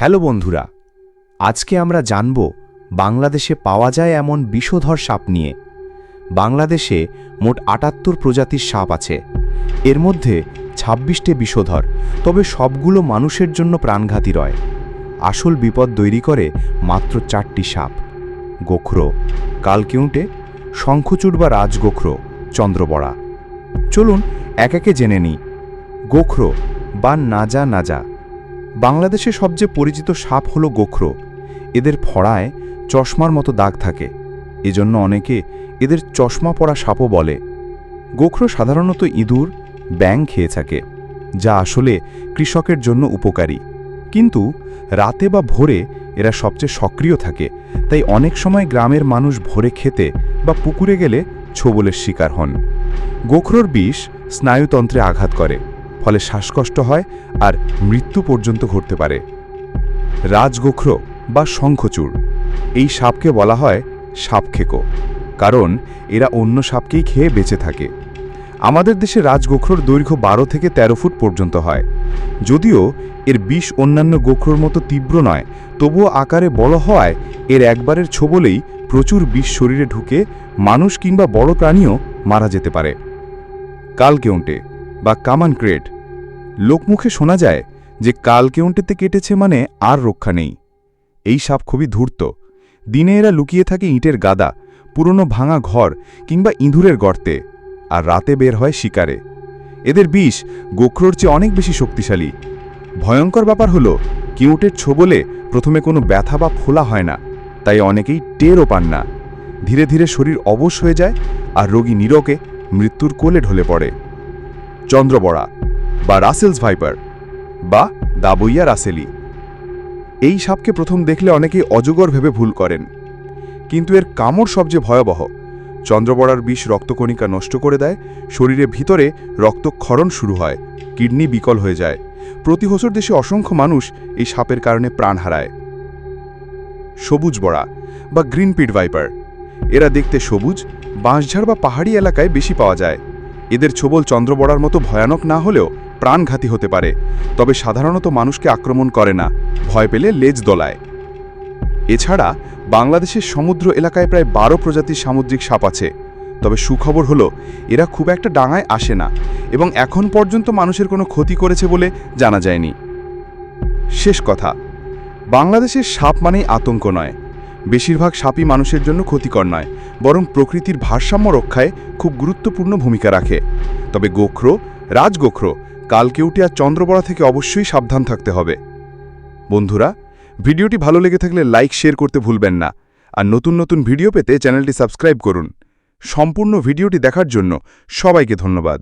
Hello বন্ধুরা, আজকে আমরা জানব বাংলাদেশে পাওয়া যায় এমন বিষধর সাপ নিয়ে। বাংলাদেশে মোট আটাত্তর প্রজাতির সাপ আছে। এর মধ্যে ছাব্বিশটি বিষধর, তবে সবগুলো মানুষের জন্য প্রাণঘাতী রয়। আসল বিপদ তৈরি করে মাত্র চারটি সাপ, গোখরো, কালকেউঁটে শঙ্খচূড় বা রাজগোখরো, চন্দ্রবড়া। চলুন এক একে জেনে নিই। গোখরো বা নাজা নাজা বাংলাদেশে সবচেয়ে পরিচিত সাপ হলো গোখরো। এদের ফড়ায় চশমার মতো দাগ থাকে। এজন্য অনেকে এদের চশমা পরা সাপও বলে। গোখরো সাধারণত ইঁদুর, ব্যাং খেয়ে থাকে, যা আসলে কৃষকের জন্য উপকারী। কিন্তু রাতে বা ভোরে এরা সবচেয়ে সক্রিয় থাকে, তাই অনেক সময় গ্রামের মানুষ ভোরে খেতে বা পুকুরে গেলে ছোবলের শিকার হন। গোখরোর বিষ স্নায়ুতন্ত্রে আঘাত করে। ফলে শ্বাসকষ্ট হয় আর মৃত্যু পর্যন্ত ঘটতে পারে। রাজগোখরো বা শঙ্খচূড়, এই সাপকে বলা হয় সাপখেকো, কারণ এরা অন্য সাপকেই খেয়ে বেঁচে থাকে। আমাদের দেশে রাজগোখরোর দৈর্ঘ্য বারো থেকে ১৩ ফুট পর্যন্ত হয়। যদিও এর বিষ অন্যান্য গোখরোর মতো তীব্র নয়, তবুও আকারে বড় হওয়ায় এর একবারের ছোবলেই প্রচুর বিষ শরীরে ঢুকে মানুষ কিংবা বড় প্রাণীও মারা যেতে পারে। কালকেউন্টে বা কামান ক্রেট। লোকমুখে শোনা যায় যে কালকেউন্টেতে কেটেছে মানে আর রক্ষা নেই। এই সাপ খুবই ধূর্ত। দিনে এরা লুকিয়ে থাকে ইঁটের গাদা, পুরনো ভাঙা ঘর কিংবা ইঁদুরের গর্তে, আর রাতে বের হয় শিকারে। এদের বিষ গোখরোর চেয়ে অনেক বেশি শক্তিশালী। ভয়ঙ্কর ব্যাপার হলো, কিউটের ছোবলে প্রথমে কোনো ব্যথা বা ফোলা হয় না, তাই অনেকেই টেরও পান না। ধীরে ধীরে শরীর অবশ হয়ে যায় আর রোগী নীরকে মৃত্যুর কোলে ঢলে পড়ে। চন্দ্রবড়া বা রাসেলস ভাইপার বা দাবইয়া রাসেলি। এই সাপকে প্রথম দেখলে অনেকেই অজগর ভেবে ভুল করেন। কিন্তু এর কামড় সবচেয়ে ভয়াবহ। চন্দ্রবড়ার বিষ রক্তকণিকা নষ্ট করে দেয় শরীরে ভিতরে রক্তক্ষরণ শুরু হয়, কিডনি বিকল হয়ে যায়। প্রতি বছর দেশে অসংখ্য মানুষ এই সাপের কারণে প্রাণ হারায়। সবুজ বড়া বা গ্রিন পিট ভাইপার। এরা দেখতে সবুজ, বাঁশঝাড় বা পাহাড়ি এলাকায় বেশি পাওয়া যায়। এদের ছোবল চন্দ্রবড়ার মতো ভয়ানক না হলেও প্রাণঘাতী হতে পারে। তবে সাধারণত মানুষকে আক্রমণ করে না। ভয় পেলে লেজ দোলায়। এছাড়া বাংলাদেশের সমুদ্র এলাকায় প্রায় বারো প্রজাতির সামুদ্রিক সাপ আছে। তবে সুখবর হলো, এরা খুব একটা ডাঙায় আসে না এবং এখন পর্যন্ত মানুষের কোনো ক্ষতি করেছে বলে জানা যায়নি। শেষ কথা, বাংলাদেশের সাপ মানেই আতঙ্ক নয়। বেশিরভাগ সাপই মানুষের জন্য ক্ষতিকর নয়, বরং প্রকৃতির ভারসাম্য রক্ষায় খুব গুরুত্বপূর্ণ ভূমিকা রাখে। তবে গোখরো, রাজগোখরো কালকেউটি আর চন্দ্রবড়া থেকে অবশ্যই সাবধান থাকতে হবে। বন্ধুরা, ভিডিওটি ভালো লেগে থাকলে লাইক, শেয়ার করতে ভুলবেন না। আর নতুন নতুন ভিডিও পেতে চ্যানেলটি সাবস্ক্রাইব করুন। সম্পূর্ণ ভিডিওটি দেখার জন্য সবাইকে ধন্যবাদ।